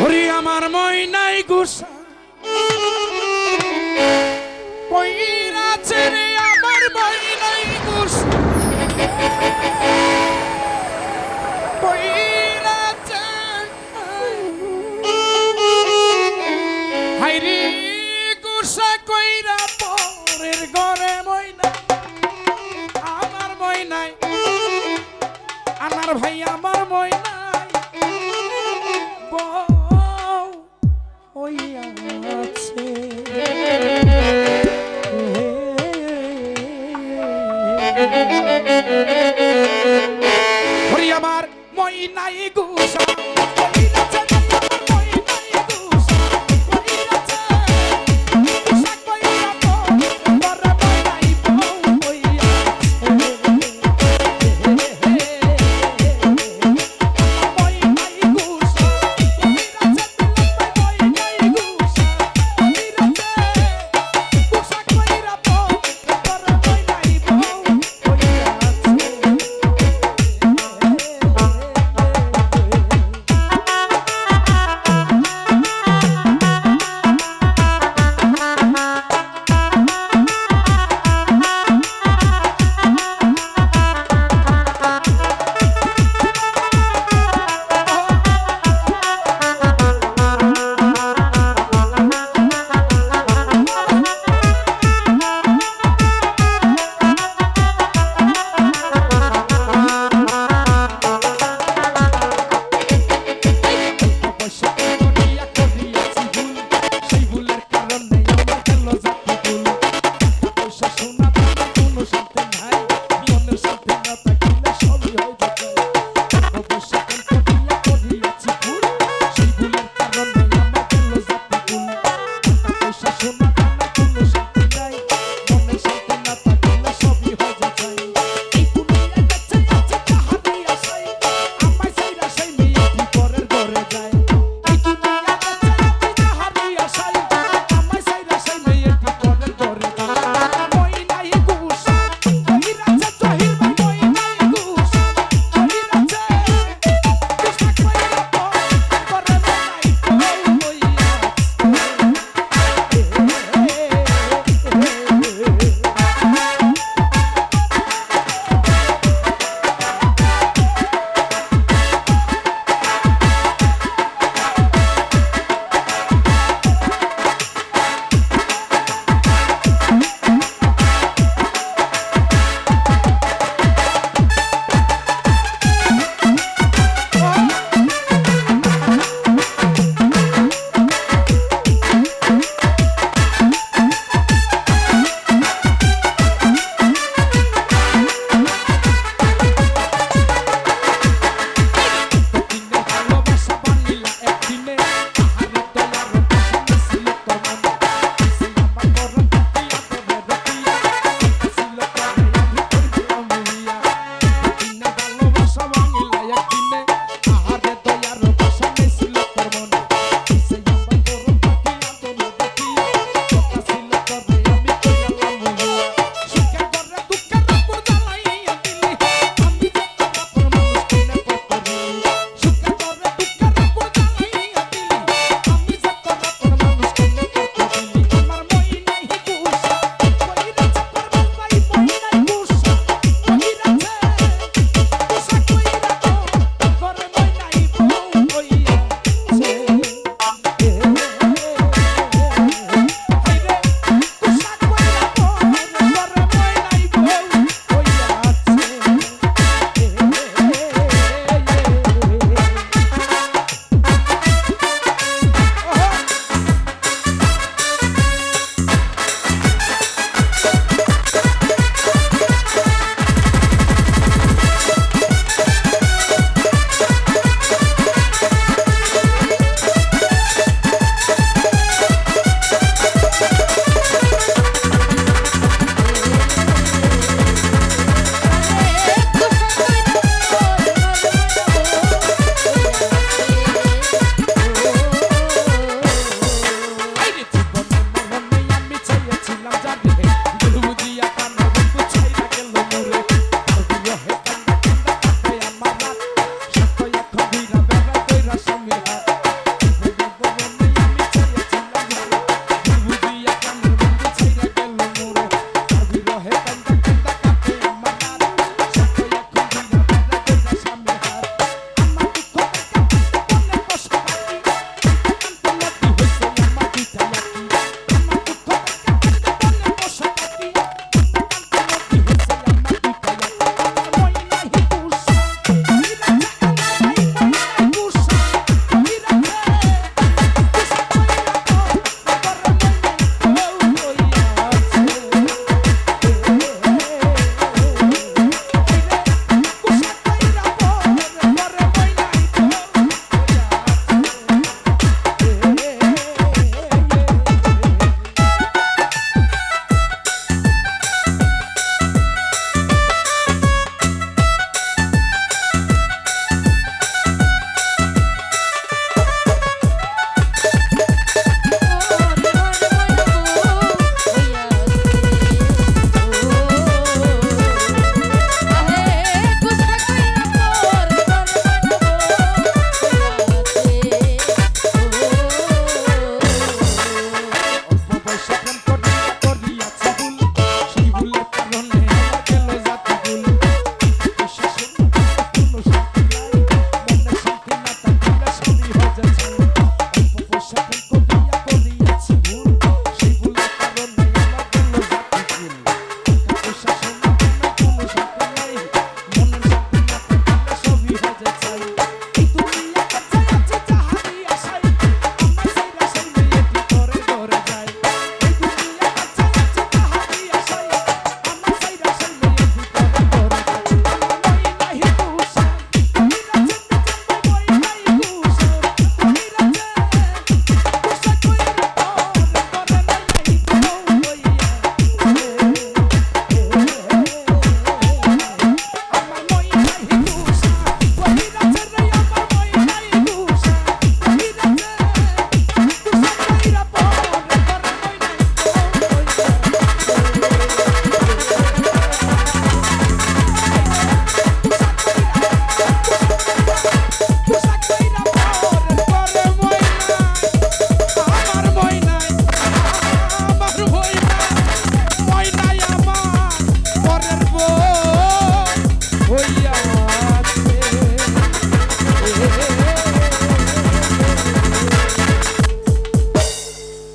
হরি, আমার ময়নাই গুসা। কইরাছে রে আমার ময়নাই গুসা। কইরাছে হাইরে গুসা কইরা পরের ঘরে আমার ময়নাই আমার ভাই, আমার বউ ময়নাই গুসা